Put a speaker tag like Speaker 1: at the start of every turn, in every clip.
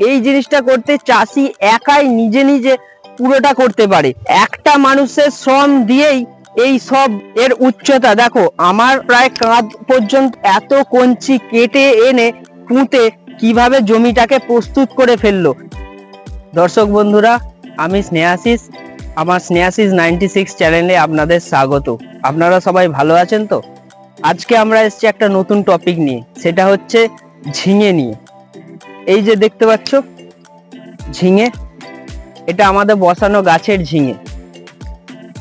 Speaker 1: এই জিনিসটা করতে চাষি একাই নিজে নিজে পুরোটা করতে পারে। একটা মানুষের শ্রম দিয়েই এই সব এর উচ্চতা। দেখো, আমার প্রায় কাঁধ পর্যন্ত এত কঞ্চি কেটে এনে পুঁতে কীভাবে জমিটাকে প্রস্তুত করে ফেলল। দর্শক বন্ধুরা, আমি স্নেহাশিস। আমার স্নেহাশিস নাইনটি সিক্স চ্যানেলে আপনাদের স্বাগত। আপনারা সবাই ভালো আছেন তো? আজকে আমরা এসছি একটা নতুন টপিক নিয়ে। সেটা হচ্ছে ঝিঙে নিয়ে। এই যে দেখতে পাচ্ছ, ঝিঙে, এটা আমাদের বসানো গাছের ঝিঙে।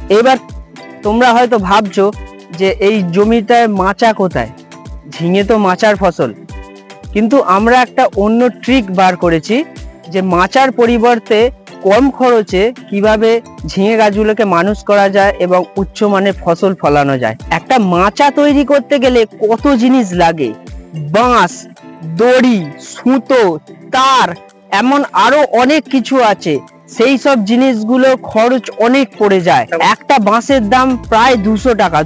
Speaker 1: এবার তোমরা হয়তো ভাবছ যে এই জমিটায় মাচা কোথায়? ঝিঙে তো মাচার ফসল। কিন্তু আমরা একটা অন্য ট্রিক বার করেছি যে মাচার পরিবর্তে কম খরচে কীভাবে ঝিঙে গাছগুলোকে মানুষ করা যায় এবং উচ্চ মানের ফসল ফলানো যায়। একটা মাচা তৈরি করতে গেলে কত জিনিস লাগে? বাঁশ দড়ি, সুতো, তার, এমন আরও অনেক কিছু আছে। সেই সব জিনিসগুলো খরচ অনেক পড়ে যায়। একটা বাঁশের দাম প্রায় দুশো টাকা।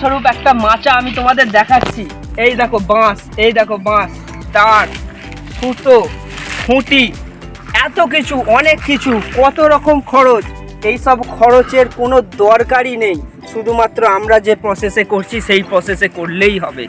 Speaker 1: স্বরূপ, একটা মাচা আমি তোমাদের দেখাচ্ছি। এই দেখো বাঁশ, এই দেখো বাঁশ, তার, সুতো, খুঁটি, এত কিছু, অনেক কিছু, কত রকম খরচ। এই সব খরচের কোনো দরকারই নেই। শুধুমাত্র আমরা যে প্রসেসে করছি, সেই প্রসেসে করলেই হবে।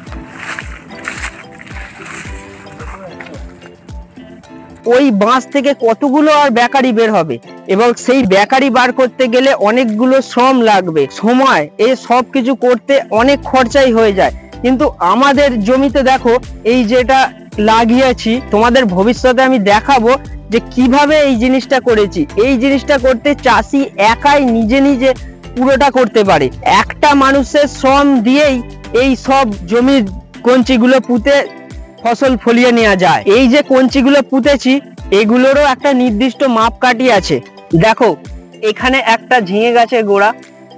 Speaker 1: ওই বাঁশ থেকে কতগুলো আর বেকারি বের হবে? এবং সেই বেকারি বার করতে গেলে অনেকগুলো শ্রম লাগবে। সময়, এই সব কিছু করতে অনেক খরচাই হয়ে যায়। কিন্তু আমাদের জমিতে দেখো, এই যেটা লাগিয়েছি, তোমাদের ভবিষ্যতে আমি দেখাবো যে কীভাবে এই জিনিসটা করেছি। এই জিনিসটা করতে চাষি একাই নিজে নিজে পুরোটা করতে পারে। একটা মানুষের শ্রম দিয়েই এই সব জমির কঞ্চিগুলো পুঁতে ফসল ফলিয়ে নেওয়া যায়। এই যে কঞ্চিগুলো পুঁতেছি, এগুলোরও একটা নির্দিষ্ট মাপকাঠি আছে। দেখো, এখানে একটা ঝিঙে গাছের গোড়া,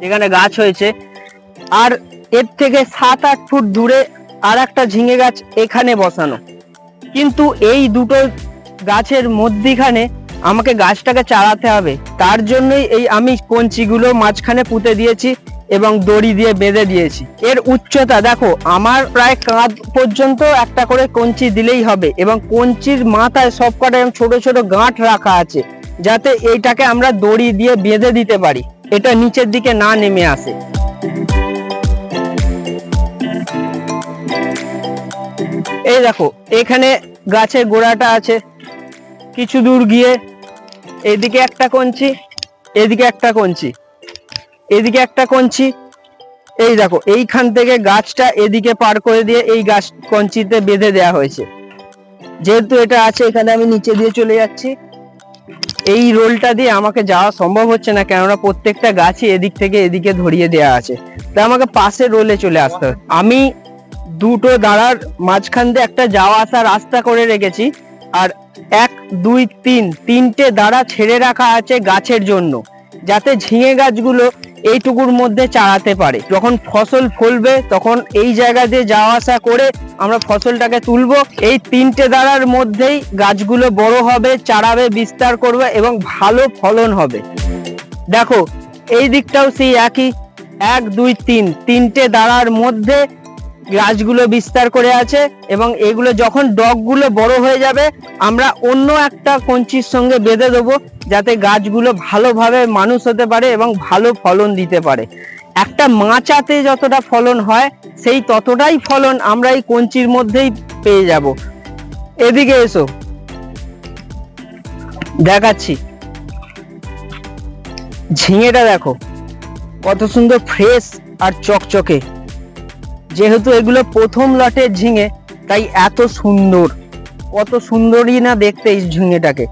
Speaker 1: যেখানে গাছ হয়েছে, আর এর থেকে সাত আট ফুট দূরে আর একটা ঝিঙে গাছ এখানে বসানো। কিন্তু এই দুটো গাছের মধ্যিখানে আমাকে গাছটাকে চালাতে হবে। তার জন্যই এই আমি কঞ্চিগুলো মাঝখানে পুঁতে দিয়েছি এবং দড়ি দিয়ে বেঁধে দিয়েছি। এর উচ্চতা, দেখো, আমার প্রায় কাঁধ পর্যন্ত একটা করে কঞ্চি দিলেই হবে এবং কঞ্চির মাথায় সবকটা ছোট ছোট গাঁট রাখা আছে যাতে এইটাকে আমরা দড়ি দিয়ে বেঁধে দিতে পারি। এটা নিচের দিকে না নেমে আসে। এই দেখো, এখানে গাছের গোড়াটা আছে। কিছু দূর গিয়ে এদিকে একটা কঞ্চি, এদিকে একটা কঞ্চি, এদিকে একটা কঞ্চি। এই দেখো, এইখান থেকে গাছটা এদিকে পার করে দিয়ে এই গাছ কঞ্চিতে বেঁধে দেওয়া হয়েছে। যেহেতু এটা আছে, এখানে আমি নিচে দিয়ে চলে যাচ্ছি। এই রোলটা দিয়ে আমাকে যাওয়া সম্ভব হচ্ছে না, কেননা প্রত্যেকটা গাছই এদিক থেকে এদিকে ধরিয়ে দেওয়া আছে। তাই আমাকে পাশে রোলে চলে আসতে হবে। আমি দুটো দাঁড়ার মাঝখান দিয়ে একটা যাওয়া আসা রাস্তা করে রেখেছি। আর এক, দুই, তিন, তিনটে দাঁড়া ছেড়ে রাখা আছে গাছের জন্য, যাতে ঝিঙে গাছগুলো এইটুকুর মধ্যে চালাতে পারে। যখন ফসল ফলবে, তখন এই জায়গা দিয়ে যাওয়া আসা করে আমরা ফসলটাকে তুলব। এই তিনটে দাঁড়ার মধ্যেই গাছগুলো বড় হবে চারাবে বিস্তার করবে এবং ভালো ফলন হবে। দেখো, এই দিকটাও সেই একই। এক, দুই, তিন, তিনটে দাঁড়ার মধ্যে গাছগুলো বিস্তার করে আছে এবং এগুলো যখন ডগগুলো বড় হয়ে যাবে, আমরা অন্য একটা কঞ্চির সঙ্গে বেঁধে দেবো যাতে গাছগুলো ভালোভাবে মানুষ হতে পারে এবং ভালো ফলন দিতে পারে। একটা মাচাতে যতটা ফলন হয়, সেই ততটাই ফলন আমরা এই কঞ্চির মধ্যেই পেয়ে যাব। এদিকে এসো। দেখাচ্ছি। ঝিঙেটা দেখো, কত সুন্দর ফ্রেশ আর চকচকে। যেহেতু এগুলো প্রথম লটের ঝিঙে, তাই এত সুন্দর। কত সুন্দরই না দেখতে এই ঝিঙেটাকে।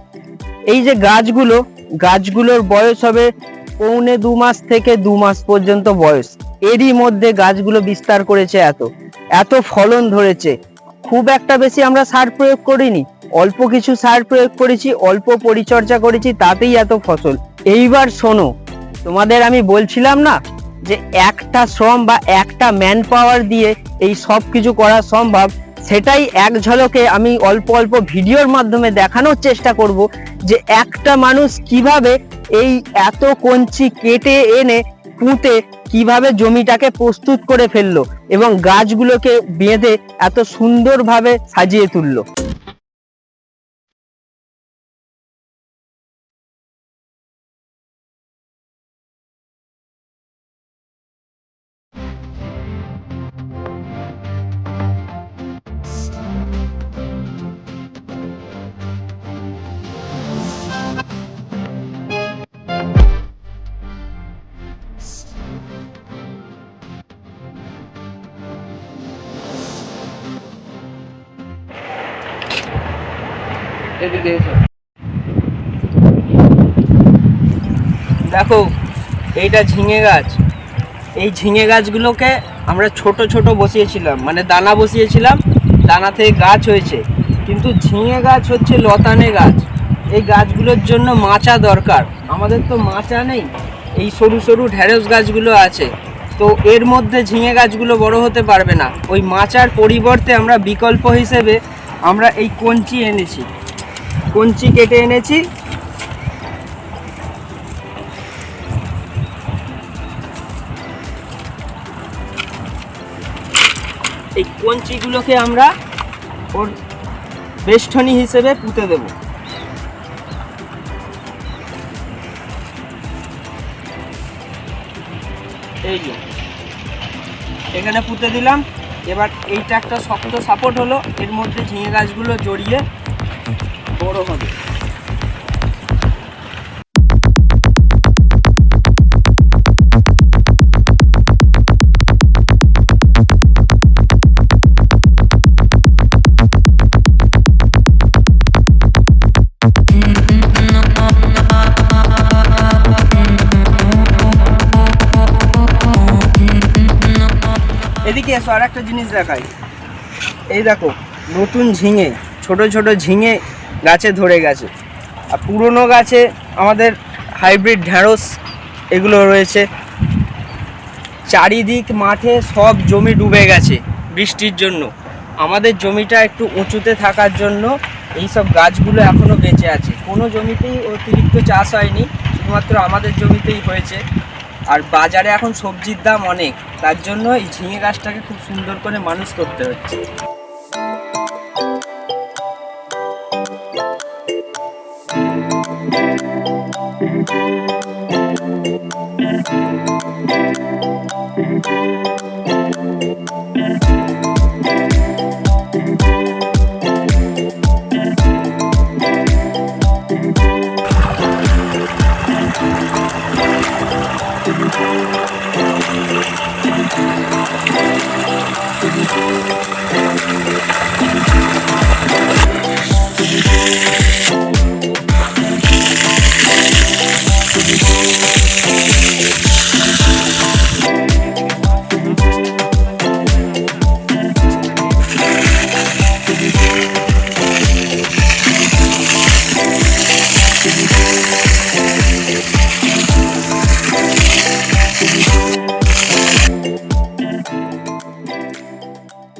Speaker 1: এই যে গাছগুলো, গাছগুলোর বয়স হবে পৌনে দু মাস থেকে দু মাস পর্যন্ত বয়স। এরই মধ্যে গাছগুলো বিস্তার করেছে এত। এত ফলন ধরেছে। খুব একটা বেশি আমরা সার প্রয়োগ করিনি। অল্প কিছু সার প্রয়োগ করেছি, অল্প পরিচর্যা করেছি, তাতেই এত ফসল। এইবার শোনো, তোমাদের আমি বলছিলাম না যে একটা শ্রম বা একটা ম্যান পাওয়ার দিয়ে এই সব কিছু করা সম্ভব, সেটাই এক ঝলকে আমি অল্প অল্প ভিডিওর মাধ্যমে দেখানোর চেষ্টা করব যে একটা মানুষ কীভাবে এই এত কঞ্চি কেটে এনে পুঁতে কীভাবে জমিটাকে প্রস্তুত করে ফেলল এবং গাছগুলোকে বেঁধে এত সুন্দরভাবে সাজিয়ে তুললো। দেখো, এইটা ঝিঙে গাছ। এই ঝিঙে গাছগুলোকে আমরা ছোট ছোট বসিয়েছিলাম মানে দানা বসিয়েছিলাম, দানা থেকে গাছ হয়েছে। কিন্তু ঝিঙে গাছ হচ্ছে লতানে গাছ। এই গাছগুলোর জন্য মাচা দরকার। আমাদের তো মাচা নেই। এই সরু সরু ঢেঁড়স গাছগুলো আছে। তো এর মধ্যে ঝিঙে গাছগুলো বড় হতে পারবে না। ওই মাচার পরিবর্তে আমরা বিকল্প হিসেবে আমরা এই কঞ্চি এনেছি। কঞ্চি কেটে এনেছি। এই কঞ্চিগুলোকে আমরা ওর বেষ্টনী হিসেবে পুঁতে দেব। এই এখানে পুঁতে দিলাম। এবার এইটা একটা শক্ত সাপোর্ট হলো। এর মধ্যে ঝিঙে গাছগুলো জড়িয়ে বড় হবে। এদিকে এসো আর একটা জিনিস দেখাই। এই দেখো, নতুন ঝিঙে, ছোট ছোট ঝিঙে গাছে ধরে গেছে। আর পুরনো গাছে আমাদের হাইব্রিড ঢ্যাঁড়স এগুলো রয়েছে। চারিদিক মাঠে সব জমি ডুবে গেছে বৃষ্টির জন্য। আমাদের জমিটা একটু উঁচুতে থাকার জন্য এই সব গাছগুলো এখনও বেঁচে আছে। কোনো জমিতেই অতিরিক্ত চাষ হয়নি, শুধুমাত্র আমাদের জমিতেই হয়েছে। আর বাজারে এখন সবজির দাম অনেক, তার জন্য এই ঝিঙে গাছটাকে খুব সুন্দর করে মানুষ করতে হচ্ছে। Thank you.